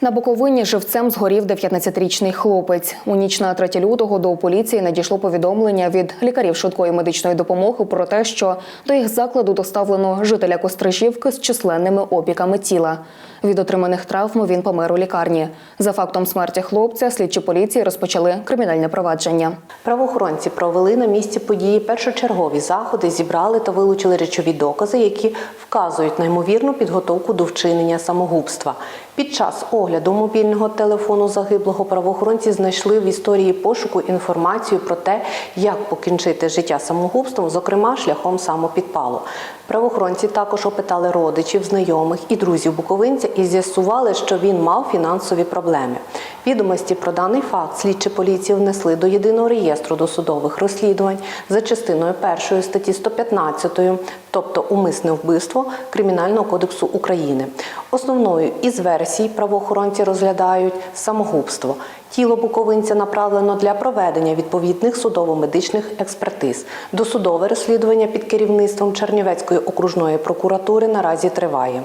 На Буковині живцем згорів 19-річний хлопець. У ніч на 3 лютого до поліції надійшло повідомлення від лікарів швидкої медичної допомоги про те, що до їх закладу доставлено жителя Кострижівки з численними опіками тіла. Від отриманих травм він помер у лікарні. За фактом смерті хлопця слідчі поліції розпочали кримінальне провадження. Правоохоронці провели на місці події першочергові заходи, зібрали та вилучили речові докази, які вказують на ймовірну підготовку до вчинення самогубства. Під час огляду мобільного телефону загиблого правоохоронці знайшли в історії пошуку інформацію про те, як покінчити життя самогубством, зокрема шляхом самопідпалу. Правоохоронці також опитали родичів, знайомих і друзів буковинця і з'ясували, що він мав фінансові проблеми. Відомості про даний факт слідчі поліції внесли до єдиного реєстру досудових розслідувань за частиною першої статті 115, тобто умисне вбивство Кримінального кодексу України. Основною із версій правоохоронці розглядають самогубство. Тіло буковинця направлено для проведення відповідних судово-медичних експертиз. Досудове розслідування під керівництвом Чернівецької окружної прокуратури наразі триває.